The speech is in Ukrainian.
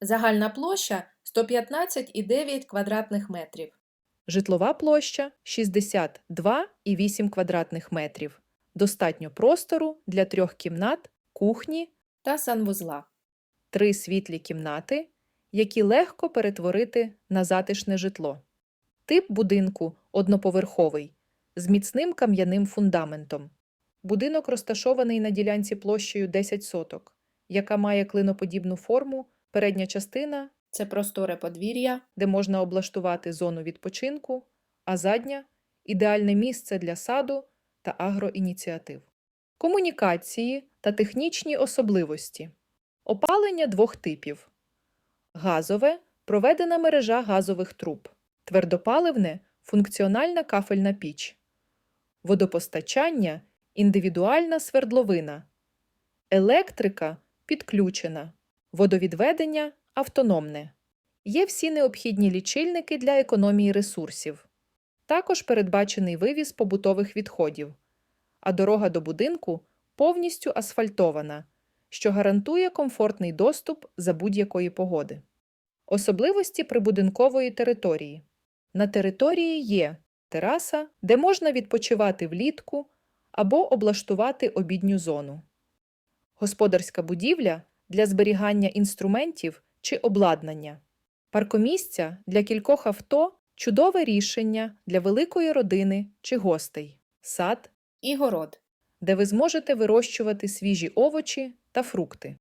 Загальна площа 115,9 квадратних метрів. Житлова площа 62,8 квадратних метрів. Достатньо простору для трьох кімнат, кухні, та санвузла. три світлі кімнати, які легко перетворити на затишне житло. Тип будинку одноповерховий з міцним кам'яним фундаментом. Будинок розташований на ділянці площею 10 соток, яка має клиноподібну форму, передня частина, Це просторе подвір'я, де можна облаштувати зону відпочинку, а задня ідеальне місце для саду та агроініціатив. Комунікації та технічні особливості. Опалення двох типів: газове проведена мережа газових труб, твердопаливне функціональна кафельна піч, водопостачання індивідуальна свердловина, електрика підключена, водовідведення автономне. Є всі необхідні лічильники для економії ресурсів. Також передбачений вивіз побутових відходів, а дорога до будинку повністю асфальтована, що гарантує комфортний доступ за будь-якої погоди. Особливості прибудинкової території. На території є тераса, де можна відпочивати влітку або облаштувати обідню зону. Господарська будівля для зберігання інструментів чи обладнання. Паркомісця для кількох авто чудове рішення для великої родини чи гостей. Сад, і город. де ви зможете вирощувати свіжі овочі та фрукти.